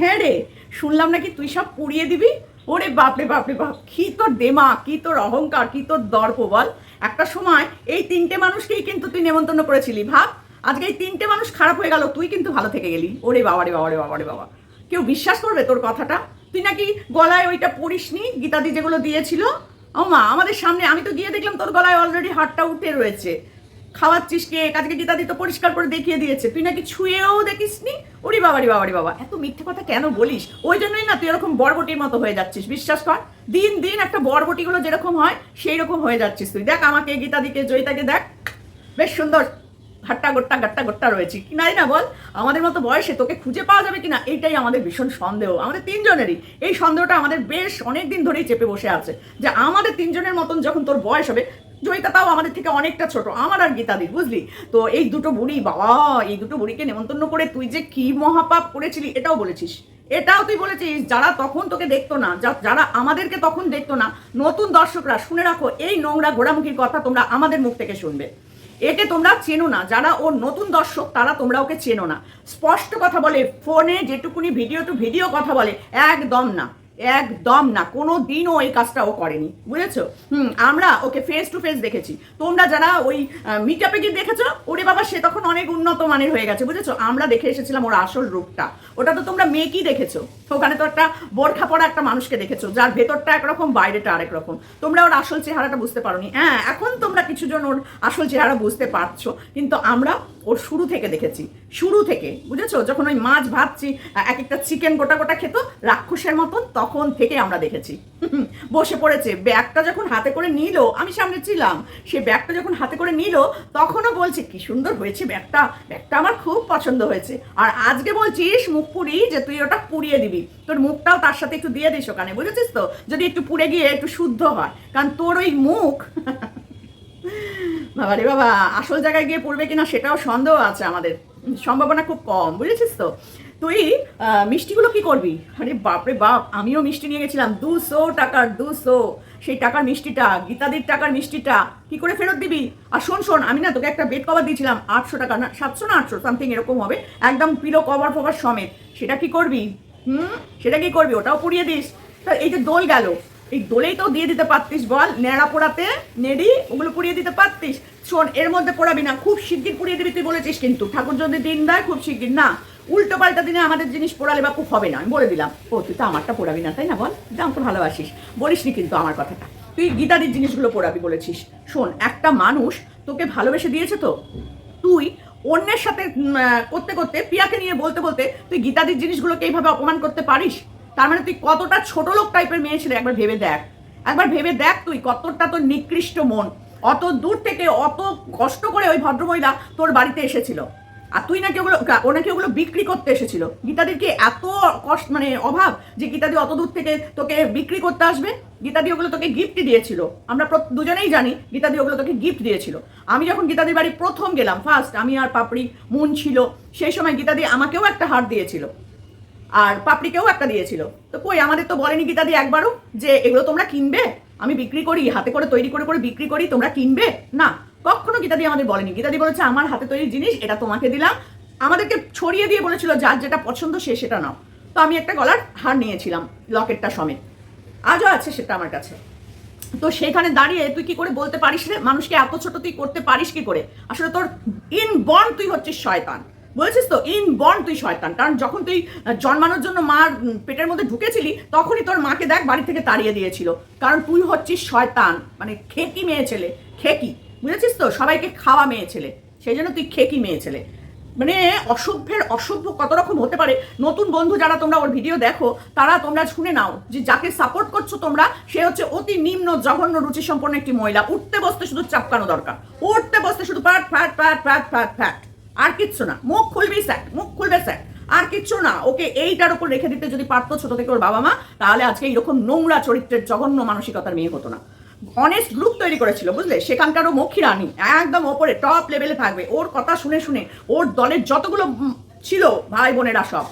হ্যাঁ রে, শুনলাম নাকি তুই সব পুড়িয়ে দিবি? ওরে বাপরে বাপরে, বাপ, কি তোর দেমা, কি তোর অহংকার, কি তোর দর্প বল একটা সময় এই তিনটে মানুষকেই কিন্তু তুই নেমন্তন্ন করেছিলি, ভাব। আজকে এই তিনটে মানুষ খারাপ হয়ে গেল, তুই কিন্তু ভালো থেকে গেলি। ওরে বাবা রে বাবা রে, বাবা বাবা। কেউ বিশ্বাস করবে তোর কথাটা? তুই নাকি গলায় ওইটা পড়িসনি গীতাদি যেগুলো দিয়েছিল? ও মা, আমাদের সামনে, আমি তো গিয়ে দেখলাম তোর গলায় অলরেডি হাতটা উঠে রয়েছে। খাওয়াচ্ছিস কে? আজকে গীতাদি তো পরিষ্কার করে দেখিয়ে দিয়েছে। তুই নাকি ছুঁয়েও দেখিসনি? ওরে বাবারি বাবারি বাবা এত মিথ্যে কথা কেন বলিস? ওই জন্যই না তুই এরকম বরবটির মতো হয়ে যাচ্ছিস, বিশ্বাস কর। দিন দিন একটা বরবটিগুলো যেরকম হয় সেই রকম হয়ে যাচ্ছিস তুই। দেখ আমাকে গীতাদিকে জয়িতাকে দেখ। বেশ সুন্দর হাট্টা গোট্টা, গাট্টা গোট্টা রয়েছে। কি নাই না বল? আমাদের মতো বয়সে তোকে খুঁজে পাওয়া যাবে কিনা, এইটাই আমাদের ভীষণ সন্দেহ। আমাদের তিনজনেরই। এই সন্দেহটা আমাদের বেশ অনেক দিন ধরেই চেপে বসে আছে যে আমাদের তিনজনের মতন যখন তোর বয়স হবে জয়িতা, তাও আমাদের থেকে অনেকটা ছোট। আমার আর গীতাদির বুঝলি? তো এই দুটো বুড়ি বাবা, এই দুটো বুড়িকে নেমন্তন্ন করে তুই যে কি মহাপাপ করেছিলি, এটাও বলেছিস। এটাও তুই বলেছিস, যারা তখন তোকে দেখতো না যারা আমাদেরকে তখন দেখতো না, নতুন দর্শকরা, শুনে রাখো, এই নোংরা ঘোড়ামুখির কথা তোমরা আমাদের মুখ থেকে শুনবে। একে তোমরা চেনো না, যারা ওর নতুন দর্শক, তারা তোমরা ওকে চেনো না। স্পষ্ট কথা বলে, ফোনে যেটুকুনি ভিডিও টু ভিডিও কথা বলে, একদম না। একদম না কোনো দিনও এই কাজটা ও করেনি, বুঝেছ? হুম, আমরা ওকে ফেস টু ফেস দেখেছি। তোমরা যারা ওই মিটআপে গিয়ে দেখেছ, ওরে বাবা, সে তখন অনেক উন্নত মানের হয়ে গেছে, বুঝেছ? আমরা দেখে এসেছিলাম ওর আসল রূপটা। ওটা তো তোমরা মেয়েকেই দেখেছ। ওখানে তো একটা বোরখা পড়া একটা মানুষকে দেখেছ, যার ভেতরটা একরকম, বাইরেটা আরেক রকম তোমরা ওর আসল চেহারাটা বুঝতে পারোনি। হ্যাঁ এখন তোমরা কিছু জন ওর আসল চেহারা বুঝতে পারছ, কিন্তু আমরা ওর শুরু থেকে দেখেছি, শুরু থেকে, বুঝেছ? যখন ওই মাছ ভাবছি এক একটা চিকেন গোটা গোটা খেত, রাক্ষসের মতন, তখন থেকে আমরা দেখেছি। বসে পড়েছে, ব্যাগটা যখন হাতে করে নিল, আমি সামনে ছিলাম, সে ব্যাগটা যখন হাতে করে নিল, তখনও বলছে, কি সুন্দর হয়েছে ব্যাগটা ব্যাগটা আমার খুব পছন্দ হয়েছে। আর আজকে বলছিস, মুখ পুরি, যে তুই ওটা পুড়িয়ে দিবি। তোর মুখটাও তার সাথে একটু দিয়ে দিস ওখানে, বুঝেছিস তো? যদি একটু পুড়ে গিয়ে একটু শুদ্ধ হয়। কারণ তোর ওই মুখ বাবা রে বাবা, আসল জায়গায় গিয়ে পড়বে কিনা সেটাও সন্দেহ আছে আমাদের। সম্ভাবনা খুব কম, বুঝেছিস তো? তুই মিষ্টিগুলো কি করবি? আরে বাপরে বাপ, আমিও মিষ্টি নিয়ে গেছিলাম, দুশো টাকার, দুশো। সেই টাকার মিষ্টিটা, গীতাদির টাকার মিষ্টিটা, কি করে ফেরত দিবি? আর শোন শোন, আমি না তোকে একটা বেড কভার দিয়েছিলাম, আটশো টাকা, না, সাতশো না আটশো সামথিং এরকম হবে, একদম পিলো কভার ফভার সমেত। সেটা কি করবি? হুম? সেটা কি করবি? ওটাও পুড়িয়ে দিস। তা এই যে দোল গেল এই দোলেই তো দিয়ে দিতে পারতিস বল, নেড়া পোড়াতে, নেড়ি, ওগুলো পুড়িয়ে দিতে পারতিস। শোন, এর মধ্যে পোড়াবি না, খুব শিগগির পুড়িয়ে দিবি, তুই বলেছিস কিন্তু। ঠাকুর যদি দিন দেয়, খুব শিগগির। না, উল্টো পাল্টা দিনে আমাদের জিনিস পোড়ালে বা খুব হবে না, আমি বলে দিলাম। ও, তুই তো আমারটা পোড়াবি না, তাই না বল? দাম তো ভালোবাসিস। বলিসনি কিন্তু আমার কথাটা। তুই গীতাদির জিনিসগুলো পোড়াবি বলেছিস। শোন, একটা মানুষ তোকে ভালোবেসে দিয়েছে তো? তুই অন্যের সাথে করতে করতে, পিয়াকে নিয়ে বলতে বলতে তুই গীতাদির জিনিসগুলোকে এইভাবে অপমান করতে পারিস? তার মানে তুই কতটা ছোট লোক টাইপের মেয়ে ছিলে? একবার ভেবে দেখ। একবার ভেবে দেখ তুই কতটা তোর নিকৃষ্ট মন। অত দূর থেকে অত কষ্ট করে ওই ভদ্রমহিলা তোর বাড়িতে এসেছিল। আর তুই নাকি ওগুলো ও নাকি ওগুলো বিক্রি করতে এসেছিল। গীতাদির কি এত কষ্ট মানে অভাব যে গীতাদি অত দূর থেকে তোকে বিক্রি করতে আসবে? গীতাদি ওগুলো তোকে গিফট দিয়েছিল। আমরা দুজনেই জানি গীতাদি ওগুলো তোকে গিফট দিয়েছিল। আমি যখন গীতাদির বাড়ি প্রথম গেলাম ফার্স্ট আমি আর পাপড়ি, মুন ছিল, সেই সময় গীতাদি আমাকেও একটা হার দিয়েছিল। আর পাপড়িকেও একটা দিয়েছিল। তো কই, আমাদের তো বলেনি গীতাদি একবারও যে এগুলো তোমরা কিনবে? আমি বিক্রি করি, হাতে করে তৈরি করে করে বিক্রি করি, তোমরা কিনবে? না, কখনো গীতাদি আমাদের বলেনি। গীতাদি বলেছে, আমার হাতে তৈরি জিনিস, এটা তোমাকে দিলাম। আমাদেরকে ছড়িয়ে দিয়ে বলেছিল, যার যেটা পছন্দ সে সেটা নাও। তো আমি একটা গলার হার নিয়েছিলাম, লকেটটা সমেত। আজও আছে সেটা আমার কাছে। তো সেখানে দাঁড়িয়ে তুই কি করে বলতে পারিস রে? মানুষকে এত ছোট তুই করতে পারিস কি করে? আসলে তোর ইন বর্ন তুই হচ্ছিস শয়তান। বলছিস তো ইন বর্ন তুই শয়তান। কারণ যখন তুই জন্মানোর জন্য মার পেটের মধ্যে ঢুকেছিলি, তখনই তোর মাকে দেখ, বাড়ি থেকে তাড়িয়ে দিয়েছিল। কারণ তুই হচ্ছিস শয়তান মানে খেকি মেয়ে ছেলে, খেকি। বুঝেছিস তো? সবাইকে খাওয়া মেয়ে ছেলে। সেই জন্য তুই খেকি মেয়ে ছেলে। মানে অসভ্যের অসভ্য কত রকম হতে পারে। নতুন বন্ধু যারা তোমরা ওর ভিডিও দেখো, তারা তোমরা শুনে নাও যে যাকে সাপোর্ট করছ তোমরা, সে হচ্ছে অতি নিম্ন, জঘন্য রুচি সম্পন্ন একটি মহিলা। উঠতে বসতে শুধু চাপকানো দরকার। উঠতে বসতে শুধু প্যাট ফ্যাট ফ্যাট ফ্যাট ফ্যাট ফ্যাট। আর কিচ্ছু না। মুখ খুলবি স্যার, মুখ খুলবে স্যার। আর কিচ্ছু না। ওকে এইটার উপর রেখে দিতে যদি পারতো ছোট থেকে ওর বাবা মা, তাহলে আজকে এইরকম নোংরা চরিত্রের জঘন্য মানসিকতার মেয়ে হতো না। অনেস্ট গ্রুপ তৈরি করেছিল, বুঝলে? সেখানকারও মক্ষী রানী, একদম ওপরে টপ লেভেলে থাকবে। ওর কথা শুনে শুনে ওর দলের যতগুলো ছিল ভাই বোনেরা সব।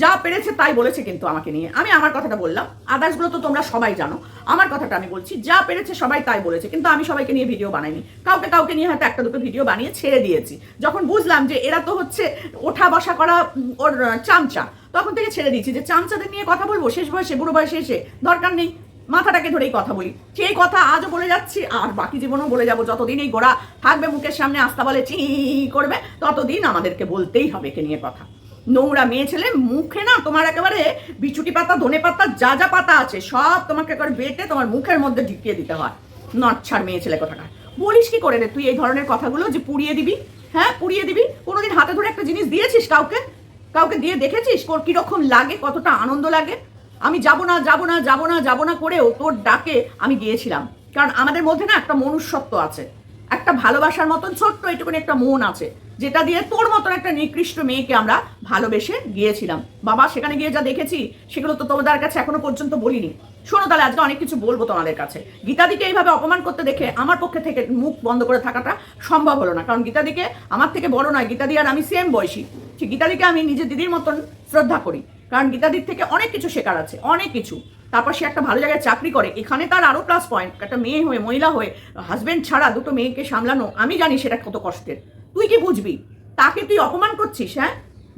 যা পেরেছে তাই বলেছে কিন্তু আমাকে নিয়ে। আমি আমার কথাটা বললাম। আদার্সগুলো তো তোমরা সবাই জানো। আমার কথাটা আমি বলছি, যা পেরেছে সবাই তাই বলেছে, কিন্তু আমি সবাইকে নিয়ে ভিডিও বানাইনি। কাউকে কাউকে নিয়ে হয়তো একটা দুটো ভিডিও বানিয়ে ছেড়ে দিয়েছি। যখন বুঝলাম যে এরা তো হচ্ছে ওঠা বসা করা ওর চামচা, তখন থেকে ছেড়ে দিচ্ছি যে চামচাদের নিয়ে কথা বলব, শেষ বয়সে, বুড়ো বয়সে এসে, দরকার নেই, মাথাটাকে ধরেই কথা বলি। সেই কথা আজও বলে যাচ্ছি, আর বাকি জীবনও বলে যাব, যতদিন এই গোড়া থাকবে মুখের সামনে আস্তা বলে চি, করবে, ততদিন আমাদেরকে বলতেই হবে একে নিয়ে কথা। নোংরা মেয়ে ছেলে, মুখে না তোমার একেবারে বিচুটি পাতা, ধনে পাতা, যা যা পাতা আছে, সব তোমাকে একবার বেটে তোমার মুখের মধ্যে ঢুকিয়ে দিতে হয়। নচ্ছার মেয়ে ছেলে কথাটা বলিস কি করে রে তুই এই ধরনের কথাগুলো যে পুড়িয়ে দিবি? হ্যাঁ পুড়িয়ে দিবি? কোনোদিন হাতে ধরে একটা জিনিস দিয়েছিস কাউকে? কাউকে দিয়ে দেখেছিস? কোর কীরকম লাগে, কতটা আনন্দ লাগে? আমি যাব না যাব না যাব না যাব না করেও তোর ডাকে আমি গিয়েছিলাম। কারণ আমাদের মধ্যে না একটা মনুষ্যত্ব আছে। একটা ভালোবাসার মতন ছোট্ট এইটুকুনি একটা মন আছে। যেটা দিয়ে তোর মতন একটা নিকৃষ্ট মেয়েকে আমরা ভালোবেসে গিয়েছিলাম। বাবা, সেখানে গিয়ে যা দেখেছি, সেগুলো তো তোমাদের কাছে এখনও পর্যন্ত বলিনি। শোনো তাহলে, আজকে অনেক কিছু বলব তোমাদের কাছে। গীতাদিকে এইভাবে অপমান করতে দেখে আমার পক্ষে থেকে মুখ বন্ধ করে থাকাটা সম্ভব হলো না। কারণ গীতাদিকে আমার থেকে বড় নয়, গীতাদি আর আমি সেম বয়সী। সে গীতাদিকে আমি নিজের দিদির মতন শ্রদ্ধা করি। কারণ গীতাদির থেকে অনেক কিছু শেখার আছে, অনেক কিছু। তারপর সে একটা ভালো জায়গায় চাকরি করে। এখানে তার আরও প্লাস পয়েন্ট একটা মেয়ে হয়ে, মহিলা হয়ে হাজবেন্ড ছাড়া দুটো মেয়েকে সামলানো, আমি জানি সেটা কত কষ্টের। তুই কি বুঝবি? তাকে তুই অপমান করছিস হ্যাঁ?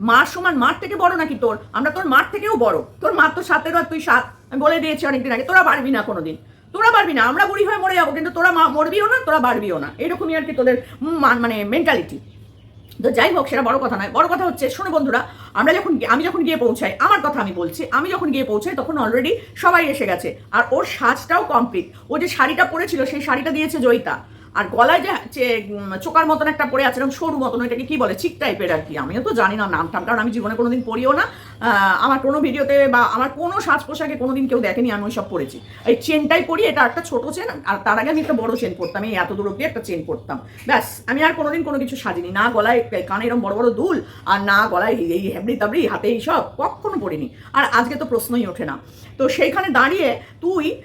মার সমান মার থেকে বড় নাকি তোর? আমরা তোর মার থেকেও বড়। তোর মার তো সাতের আর তুই সাত। বলে দিয়েছি অনেকদিন আগে, তোরা পারবি না কোনোদিন। তোরা পারবি না, আমরা বুড়ি হয়ে মরে যাব, কিন্তু তোরা মরবিও না, তোরা বাড়বিও না। এরকমই আর কি তোদের মানে মেন্টালিটি তো যাই হোক, সেটা বড় কথা নয়। বড় কথা হচ্ছে, শোনো বন্ধুরা, আমরা যখন আমি যখন গিয়ে পৌঁছাই, আমার কথা আমি বলছি, আমি যখন গিয়ে পৌঁছাই, তখন অলরেডি সবাই এসে গেছে। আর ওর সাজটাও কমপ্লিট ও যে শাড়িটা পরেছিল, সেই শাড়িটা দিয়েছে জয়িতা। আর গলায় যে চোকার মতন একটা পরে আছে, এরকম সরু মতন ওইটাকে কি বলে? চিক টাইপের আর কি। আমিও তো জানি না নাম টাম কারণ আমি জীবনে কোনোদিন পড়িও না। আমার কোনো ভিডিওতে বা আমার কোনো সাজ পোশাকে কোনোদিন কেউ দেখেনি, আমি ওইসব পরেছি এই চেনটাই পরি, এটা একটা ছোট চেন, আর তার আগে আমি একটা বড় চেন পরতাম, এই এত দূর অব্দি একটা চেন পরতাম। ব্যাস, আমি আর কোনোদিন কোনো কিছু সাজিনি, না গলায় কানে এরকম বড় বড় দুল, আর না গলায় এই- হেবড়ি তাবড়ি, হাতে এই সব, কখনো পড়িনি আর আজকে তো প্রশ্নই ওঠে না। তো সেইখানে দাঁড়িয়ে তুই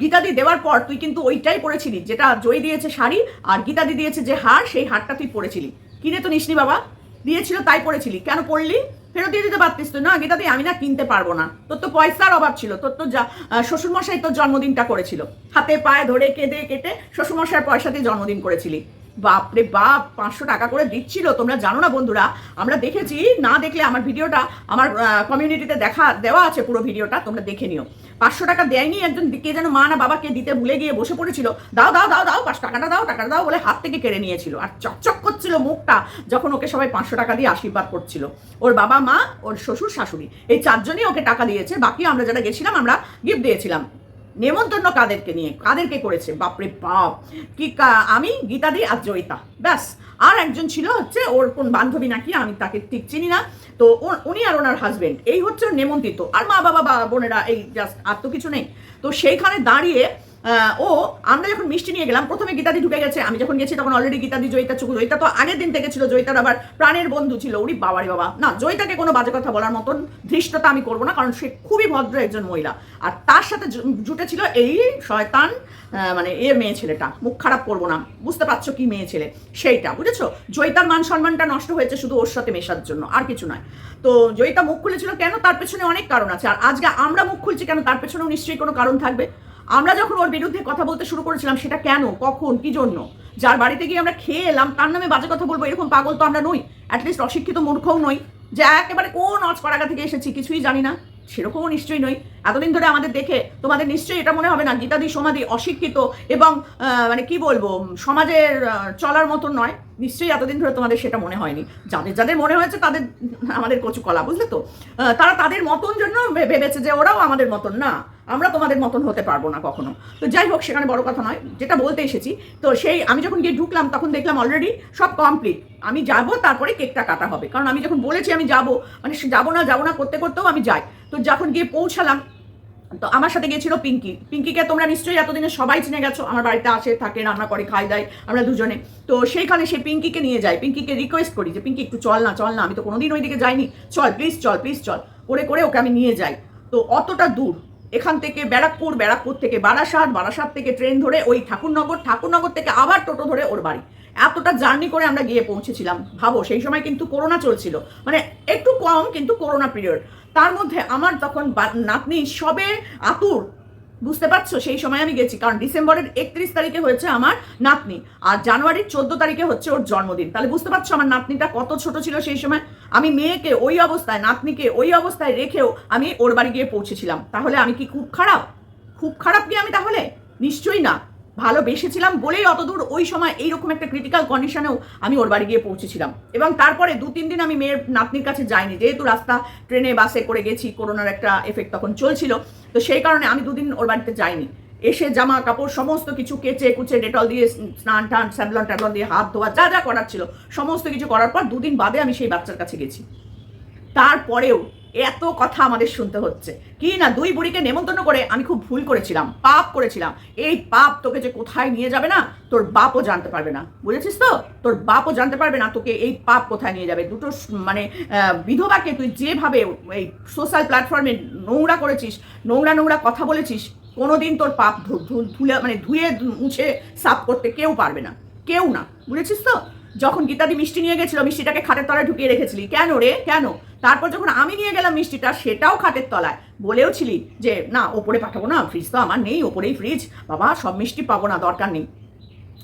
গীতাদি দেওয়ার পর তুই কিন্তু ওইটাই পরেছিলি যেটা জয় দিয়েছে শাড়ি, আর গীতাদি দিয়েছে যে হার, সেই হারটা তুই পড়েছিলি। কিনে তো নিসনি বাবা? দিয়েছিল, তাই পড়েছিলি। কেন পড়লি? ফেরত দিয়ে দিতে পারতিস তুই। না গীতাদি আমি না কিনতে পারব না। তোর তো পয়সার অভাব ছিল। তোর তো শ্বশুরমশাই তোর জন্মদিনটা করেছিল। হাতে পায়ে ধরে কেঁদে কেটে শ্বশুরমশাইয়ের পয়সা দিয়ে জন্মদিন করেছিলি। বাপরে বাপ, পাঁচশো টাকা করে দিচ্ছিল। তোমরা জানো না বন্ধুরা, আমরা দেখেছি, না দেখলে আমার ভিডিওটা, আমার কমিউনিটিতে দেখা, দেওয়া আছে পুরো ভিডিওটা, তোমরা দেখে নিও। পাঁচশো টাকা দেয়নি, একজন কে যেন মা না বাবাকে দিতে ভুলে গিয়ে বসে পড়েছিল। দাও দাও দাও দাও পাঁচ টাকাটা দাও টাকাটা দাও বলে হাত থেকে কেড়ে নিয়েছিল। আর চকচক করছিল মুখটা যখন ওকে সবাই পাঁচশো টাকা দিয়ে আশীর্বাদ করছিল। ওর বাবা, মা, ওর শ্বশুর, শাশুড়ি, এই চারজনই ওকে টাকা দিয়েছে। বাকি আমরা যারা গেছিলাম, আমরা গিফট দিয়েছিলাম। নেমন্তন্ন কাদেরকে নিয়ে, কাদেরকে করেছে? বাপরে বাপ! কি আমি গীতাদি আর জয়িতা। ব্যাস, আর একজন ছিল হচ্ছে ওর কোন বান্ধবী নাকি, আমি তাকে ঠিক চিনি না। তো উনি আর ওনার হাজবেন্ড এই হচ্ছে নেমন্ত্রিত আর মা বাবা বোনেরা, এই জাস্ট আর তো কিছু নেই। তো সেইখানে দাঁড়িয়ে ও, আমরা যখন মিষ্টি নিয়ে গেলাম, প্রথমে গীতাদি ঢুকে গেছে। আমি যখন গেছি তখন অলরেডি গীতাদি জয়িতা চুকু, জয়িতা তো আগের দিন থেকে ছিল, জয়িতার আবার প্রাণের বন্ধু ছিল। উনি বাবারি বাবা। না, জয়িতাকে কোনো বাজে কথা বলার মতন ধৃষ্টতা আমি করব না, কারণ সে খুবই ভদ্র একজন মহিলা। আর তার সাথে জু- জুটেছিল এই শয়তান মানে এ মেয়ে ছেলেটা। মুখ খারাপ করব না। বুঝতে পারছ কি মেয়ে ছেলে? সেইটা, বুঝেছ? জয়িতার মান সম্মানটা নষ্ট হয়েছে শুধু ওর সাথে মেশার জন্য, আর কিছু নয়। তো জয়িতা মুখ খুলেছিল কেন? তার পেছনে অনেক কারণ আছে। আর আজকে আমরা মুখ খুলছি কেন? তার পেছনেও নিশ্চয়ই কোনো কারণ থাকবে। আমরা যখন ওর বিরুদ্ধে কথা বলতে শুরু করেছিলাম, সেটা কেন, কখন, কি জন্য? যার বাড়িতে গিয়ে আমরা খেয়ে এলাম, তার নামে বাজে কথা বলব, এরকম পাগল তো আমরা নই। অ্যাটলিস্ট অশিক্ষিত মূর্খও নই। যে একেবারে কোন অজকরাগা থেকে এসেছি, কিছুই জানি না। সেরকমও নিশ্চয়ই নই। এতদিন ধরে আমাদের দেখে, তোমাদের নিশ্চয়ই এটা মনে হবে না, গীতাদি সমাধি অশিক্ষিত এবং মানে কি বলব, সমাজের চলার মতন নয়। নিশ্চয়ই এতদিন ধরে তোমাদের সেটা মনে হয়নি। যাদের যাদের মনে হয়েছে তাদের আমাদের কচু কলা, বুঝলে তো? তারা তাদের মতন জন্য ভেবেছে যে ওরাও আমাদের মতন। না, আমরা তোমাদের মতন হতে পারব না কখনো। তো যাই হোক, সেখানে বড় কথা নয়, যেটা বলতে এসেছি, তো সেই আমি যখন গিয়ে ঢুকলাম, তখন দেখলাম অলরেডি সব কমপ্লিট আমি যাব, তারপরে কেকটা কাটা হবে। কারণ আমি যখন বলেছি আমি যাব মানে যাব না যাব না, করতে, করতেও আমি যাই। তো যখন গিয়ে পৌঁছালাম তো আমার সাথে গিয়েছিল পিঙ্কি। পিঙ্কিকে তোমরা নিশ্চয়ই এতদিনে সবাই চিনে গেছো। আমার বাড়িতে আসে, থাকে, রান্না করে, খাই, দেয়, আমরা দুজনে। তো সেইখানে সে পিঙ্কিকে নিয়ে যাই পিঙ্কিকে রিকোয়েস্ট করি যে, পিঙ্কি, একটু চল না চল না, আমি তো কোনোদিন ওইদিকে যাইনি। চল প্লিজ চল প্লিজ চল। করে করে ওকে আমি নিয়ে যাই। তো অতটা দূর, এখান থেকে ব্যারাকপুর ব্যারাকপুর থেকে বারাসাত বারাসাত থেকে ট্রেন ধরে ওই ঠাকুরনগর ঠাকুরনগর থেকে আবার টোটো ধরে ওর বাড়ি। এতটা জার্নি করে আমরা গিয়ে পৌঁছেছিলাম। ভাবো, সেই সময় কিন্তু করোনা চলছিল। মানে একটু কম, কিন্তু করোনা পিরিয়ড। তার মধ্যে আমার তখন নাতনি সবে আতুর। বুঝতে পারছ? সেই সময় আমি গেছি, কারণ ডিসেম্বরের একত্রিশ তারিখে হয়েছে আমার নাতনি, আর জানুয়ারির চোদ্দ তারিখে হচ্ছে ওর জন্মদিন। তাহলে বুঝতে পারছ আমার নাতনিটা কত ছোট ছিল সেই সময়? আমি মেয়েকে ওই অবস্থায়, নাতনিকে ওই অবস্থায় রেখেও আমি ওর বাড়ি গিয়ে পৌঁছেছিলাম। তাহলে আমি কি খুব খারাপ? খুব খারাপ কি আমি তাহলে? নিশ্চয়ই না। ভালোবেসেছিলাম বলেই অতদূর ওই সময় এইরকম একটা ক্রিটিক্যাল কন্ডিশনেও আমি ওর বাড়ি গিয়ে পৌঁছেছিলাম। এবং তারপরে দু তিন দিন আমি মেয়ের নাতনির কাছে যাইনি। যেহেতু রাস্তা, ট্রেনে, বাসে করে গেছি করোনার একটা এফেক্ট তখন চলছিল। তো সেই কারণে আমি দুদিন ওর বাড়িতে যাইনি। এসে জামা কাপড় সমস্ত কিছু কেচে কুচে ডেটল দিয়ে স্নান টান স্যান্ডলন ট্যাবলন দিয়ে হাত ধোয়া, যা যা করার ছিল, সমস্ত কিছু করার পর দুদিন বাদে আমি সেই বাচ্চার কাছে গেছি। তারপরেও এত কথা আমাদের শুনতে হচ্ছে। কি না দুই বুড়িকে নেমন্তন্ন করে আমি খুব ভুল করেছিলাম, পাপ করেছিলাম। এই পাপ তোকে যে কোথায় নিয়ে যাবে না, তোর বাপও জানতে পারবে না। বুঝেছিস তো? তোর বাপও জানতে পারবে না তোকে এই পাপ কোথায় নিয়ে যাবে। দুটো মানে বিধবাকে তুই যেভাবে এই সোশ্যাল প্ল্যাটফর্মে নোংরা করেছিস, নোংরা নোংরা কথা বলেছিস, কোনোদিন তোর পাপ ধুলে মানে ধুয়ে মুছে সাফ করতে কেউ পারবে না। কেউ না। বুঝেছিস তো? যখন গীতাদি মিষ্টি নিয়ে গেছিল, মিষ্টিটাকে খাটের তলায় ঢুকিয়ে রেখেছিলি। কেন রে? কেন? তারপর যখন আমি নিয়ে গেলাম মিষ্টিটা, সেটাও খাটের তলায়। বলেও ছিলি যে, না, ওপরে পাঠাবো না ফ্রিজ তো আমার নেই, ওপরেই ফ্রিজ বাবা, সব মিষ্টি পাবো না, দরকার নেই।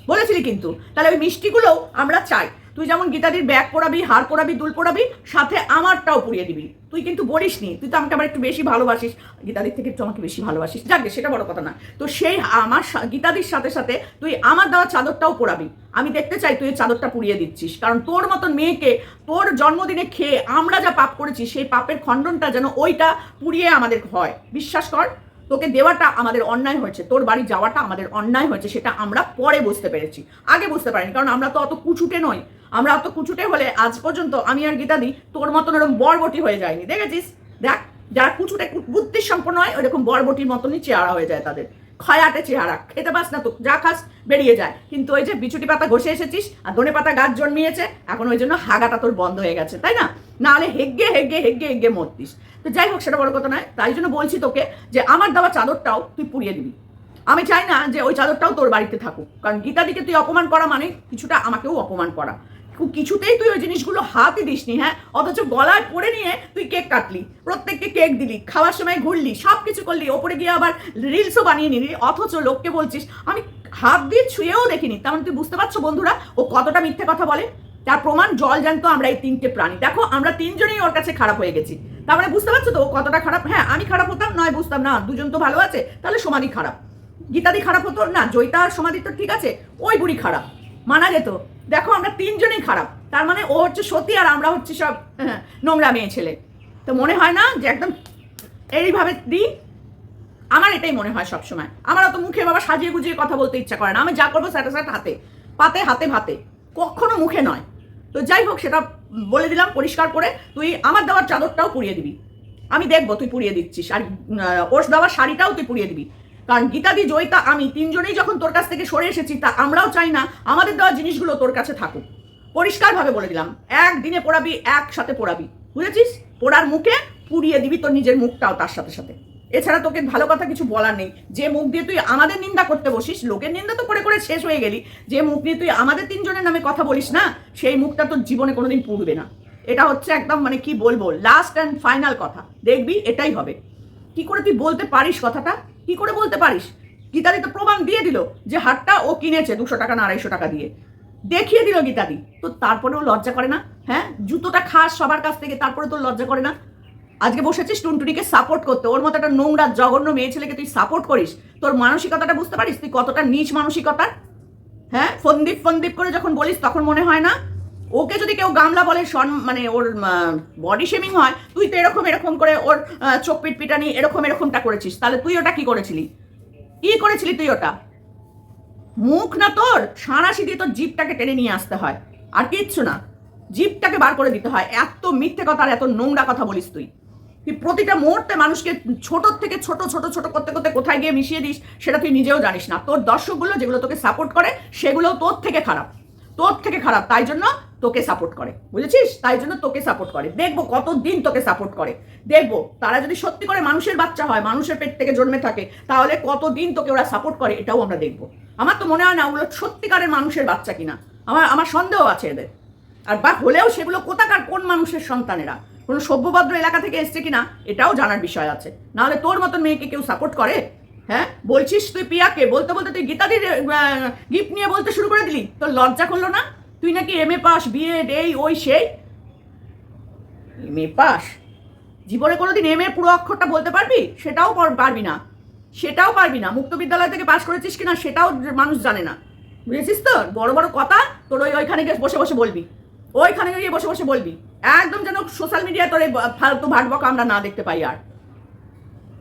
বলেছিলি কিন্তু। তাহলে ওই মিষ্টিগুলোও আমরা চাই। তুই যেমন গীতাদির ব্যাগ পড়াবি, হার পড়াবি, দুল পড়াবি, সাথে আমারটাও পুড়িয়ে দিবি। তুই কিন্তু বলিস নি, তুই তো আমাকে আবার একটু বেশি ভালোবাসিস। গীতাদির থেকে একটু আমাকে বেশি ভালোবাসিস। যাক সেটা বড় কথা না। তো সেই আমার গীতাদির সাথে সাথে তুই আমার দেওয়া চাদরটাও পড়াবি। আমি দেখতে চাই তুই চাদরটা পুড়িয়ে দিচ্ছিস। কারণ তোর মতন মেয়েকে, তোর জন্মদিনে খেয়ে আমরা যা পাপ করেছি, সেই পাপের খণ্ডনটা যেন ওইটা পুড়িয়ে আমাদের হয়। বিশ্বাস কর, তোকে দেওয়াটা আমাদের অন্যায় হয়েছে। তোর বাড়ি যাওয়াটা আমাদের অন্যায় হয়েছে, সেটা আমরা পরে বুঝতে পেরেছি। আগে বুঝতে পারিনি, কারণ আমরা তো অত কুচুটে নই। আমরা অত কুচুটে হলে আজ পর্যন্ত আমি আর গীতাদি তোর মতন ওরকম বরবটি হয়ে যায়নি দেখেছিস? দেখ, যারা কুচুটে বুদ্ধি সম্পন্ন হয় ওরকম বরবটির মতনই চেহারা হয়ে যায় তাদের। খয়াটে চেহারা, খেতে পাস না তো, যা খাস, বেরিয়ে যায়। কিন্তু ওই যে বিচুটি পাতা ঘষে এসেছিস, আর ধনে পাতা গাছ জন্মিয়েছে, এখন ওই জন্য হাগাটা তোর বন্ধ হয়ে গেছে, তাই না? না হলে হেগ্গে হেগ্গে হেগ্গে হেগ্গে মরতিস। তো যাই হোক, সেটা বড় কথা নয়, তাই জন্য বলছি তোকে যে আমার দেওয়া চাদরটাও তুই পুড়িয়ে দিবি। আমি চাই না যে ওই চাদরটাও তোর বাড়িতে থাকুক, কারণ গীতাদিকে তুই অপমান করা মানে কিছুটা আমাকেও অপমান করা। কিছুতেই তুই ওই জিনিসগুলো হাতই দিসনি হ্যাঁ? অথচ গলায় পরে নিয়ে তুই কেক কাটলি, প্রত্যেককে কেক দিলি, খাওয়ার সময় ঘুরলি সব কিছু করলি, ওপরে গিয়ে আবার রিলসও বানিয়ে নিলি, অথচ লোককে বলছিস, আমি হাত দিয়ে ছুঁয়েও দেখিনি। তার মানে তুই বুঝতে পারছ বন্ধুরা, ও কতটা মিথ্যে কথা বলে? তার প্রমাণ জল জানতো আমরা এই তিনটে প্রাণী। দেখো, আমরা তিনজনেই ওর কাছে খারাপ হয়ে গেছি। তার মানে বুঝতে পারছ তো ও কতটা খারাপ? হ্যাঁ আমি খারাপ হতাম, নয় বুঝতাম না, দুজন তো ভালো আছে, তাহলে সমাধি খারাপ। গীতাদি খারাপ হতো? না, জয়িতা আর সমাধি তো ঠিক আছে, ওই বুড়ি খারাপ। মানা যেত। দেখো আমরা তিনজনেই খারাপ। তার মানে ও হচ্ছে সতী আর আমরা হচ্ছে সব হ্যাঁ, নোংরা মেয়ে ছেলে। তো মনে হয় না যে একদম এইভাবে দিই? আমার এটাই মনে হয় সবসময়। আমার অত মুখে বাবা সাজিয়ে গুজিয়ে কথা বলতে ইচ্ছা করে না। আমি যা করব স্যাটা স্যাট হাতে পাতে হাতে ভাতে। কখনো মুখে নয়। তো যাই হোক সেটা বলে দিলাম পরিষ্কার করে। তুই আমার দেওয়ার চাদরটাও পুড়িয়ে দিবি। আমি দেখব তুই পুড়িয়ে দিচ্ছিস। আর ওর দেওয়ার শাড়িটাও তুই পুড়িয়ে দিবি। কারণ গীতাদি জয়িতা আমি তিনজনেই যখন তোর কাছ থেকে সরে এসেছি, তা আমরাও চাই না, আমাদের দেওয়া জিনিসগুলো তোর কাছে থাকুক। পরিষ্কারভাবে বলে দিলাম, একদিনে পোড়াবি, একসাথে পোড়াবি। বুঝেছিস? পোড়ার মুখে পুড়িয়ে দিবি তোর নিজের মুখটাও তার সাথে সাথে। এছাড়া তোকে ভালো কথা কিছু বলার নেই। যে মুখ দিয়ে তুই আমাদের নিন্দা করতে বসিস, লোকের নিন্দা তো করে করে শেষ হয়ে গেলি। যে মুখ দিয়ে তুই আমাদের তিনজনের নামে কথা বলিস না, সেই মুখটা তোর জীবনে কোনোদিন পুড়বে না। এটা হচ্ছে একদম মানে কি বলব লাস্ট অ্যান্ড ফাইনাল কথা। দেখবি, এটাই হবে। কি করে তুই বলতে পারিস কথাটা? কি করে বলতে পারিস? গীতাদি তো প্রমাণ দিয়ে দিল যে হারটা ও কিনেছে দুশো টাকা না আড়াইশো টাকা দিয়ে। দেখিয়ে দিল গীতাদি। তো তারপরেও লজ্জা করে না? হ্যাঁ? জুতোটা খাস সবার কাছ থেকে, তারপরে তোর লজ্জা করে না? আজকে বসেছিস টুনটুনিকে সাপোর্ট করতে। ওর মতো একটা নোংরা, জঘন্য মেয়ে ছেলেকে তুই সাপোর্ট করিস, তোর মানসিকতাটা বুঝতে পারিস? তুই কতটা নিচ মানসিকতার? হ্যাঁ? ফন্দীপ ফন্দীপ করে যখন বলিস, তখন মনে হয় না ওকে যদি কেউ গামলা বলে মানে ওর বডি শেমিং হয়, তুই তো এরকম এরকম করে ওর চোখ পিট পিটানি, এরকম এরকমটা করেছিস। তাহলে তুই ওটা কি করেছিলি? কি করেছিলি তুই ওটা? মুখ না তোর? সাঁড়াশি দিয়ে তোর জিপটাকে টেনে নিয়ে আসতে হয়। আর কিচ্ছু না। জিপটাকে বার করে দিতে হয়। এত মিথ্যে কথা আর এত নোংরা কথা বলিস তুই। তুই প্রতিটা মুহূর্তে মানুষকে ছোট থেকে ছোট ছোট ছোট করতে করতে কোথায় গিয়ে মিশিয়ে দিস, সেটা তুই নিজেও জানিস না। তোর দর্শকগুলো যেগুলো তোকে সাপোর্ট করে, সেগুলো তোর থেকে খারাপ। তোর থেকে খারাপ, তাই জন্য তোকে সাপোর্ট করে। বুঝেছিস? তাই জন্য তোকে সাপোর্ট করে। দেখব কতদিন তোকে সাপোর্ট করে। দেখব, তারা যদি সত্যি করে মানুষের বাচ্চা হয়, মানুষের পেট থেকে জন্মে থাকে, তাহলে কতদিন তোকে ওরা সাপোর্ট করে, এটাও আমরা দেখব। আমার তো মনে হয় না, ওগুলো সত্যিকারের মানুষের বাচ্চা কিনা। আমার আমার সন্দেহ আছে এদের। আর বা হলেও সেগুলো কোথাকার, কোন মানুষের সন্তানেরা? কোনো সভ্যভদ্র এলাকা থেকে এসছে কিনা, এটাও জানার বিষয় আছে। নাহলে তোর মতন মেয়েকে কেউ সাপোর্ট করে? হ্যাঁ? বলছিস তুই পিয়াকে? বলতে বলতে তুই গীতাদির গিফট নিয়ে বলতে শুরু করে দিলি। তোর লজ্জা করল না? তুই নাকি এম এ পাস বিএড এই ওই সেই? এম এ পাস জীবনে কোনোদিন এম এ পুরো অক্ষরটা বলতে পারবি? সেটাও পার- পারবি না। সেটাও পারবি না। মুক্ত বিদ্যালয় থেকে পাশ করেছিস কিনা সেটাও মানুষ জানে না। বুঝেছিস তো? বড় বড় কথা তোর ওই ওইখানে গিয়ে বসে বসে বলবি। ওইখানে গিয়ে বসে বসে বলবি। একদম যেন সোশ্যাল মিডিয়ায় তোর এই ফালতু ভাটবক আমরা না দেখতে পাই আর।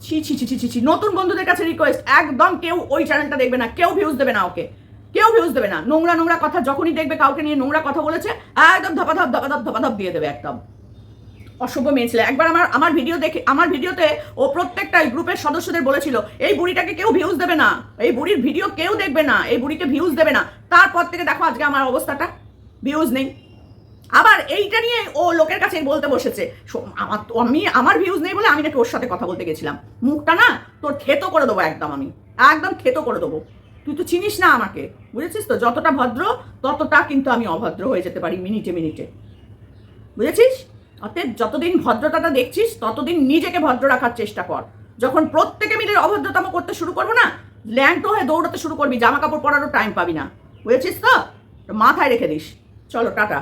ছি ছি ছি ছি ছি নতুন বন্ধুদের কাছে রিকোয়েস্ট একদম কেউ ওই চ্যানেলটা দেখবে না। কেউ ভিউজ দেবে না ওকে। কেউ ভিউজ দেবে না। নোংরা নোংরা কথা যখনই দেখবে, কাউকে নিয়ে নোংরা কথা বলেছে, একদম ধপাধপ ধপাধপ ধপাধপ দিয়ে দেবে একদম। অশুভ মেয়ে ছিল। একবার আমার আমার ভিডিও দেখে, আমার ভিডিওতে ও প্রত্যেকটা গ্রুপের সদস্যদের বলেছিল, এই বুড়িটাকে কেউ ভিউজ দেবে না। এই বুড়ির ভিডিও কেউ দেখবে না। এই বুড়িকে ভিউজ দেবে না। তারপর থেকে দেখো আজকে আমার অবস্থাটা। ভিউজ নেই। আবার এইটা নিয়ে লোকের কাছে বলতে বসেছে। আমার আমি, আমার ভিউজ নেই বলে আমি নাকি ওর সাথে কথা বলতে গেছিলাম। মুখটা না, তোর খেতো করে দেবো একদম আমি। একদম খেতো করে দেবো। তুই তো চিনিস না আমাকে, বুঝেছিস তো? যতটা ভদ্র, ততটা কিন্তু আমি অভদ্র হয়ে যেতে পারি মিনিটে মিনিটে। বুঝেছিস? অতএব যতদিন ভদ্রতাটা দেখছিস, ততদিন নিজেকে ভদ্র রাখার চেষ্টা কর। যখন প্রত্যেকে মিলে অভদ্রতম করতে শুরু করব না, ল্যাংটো হয়ে দৌড়াতে শুরু করবি জামা কাপড় পরারও টাইম পাবি না। বুঝেছিস তো? মাথায় রেখে দিস। চলো, টাটা।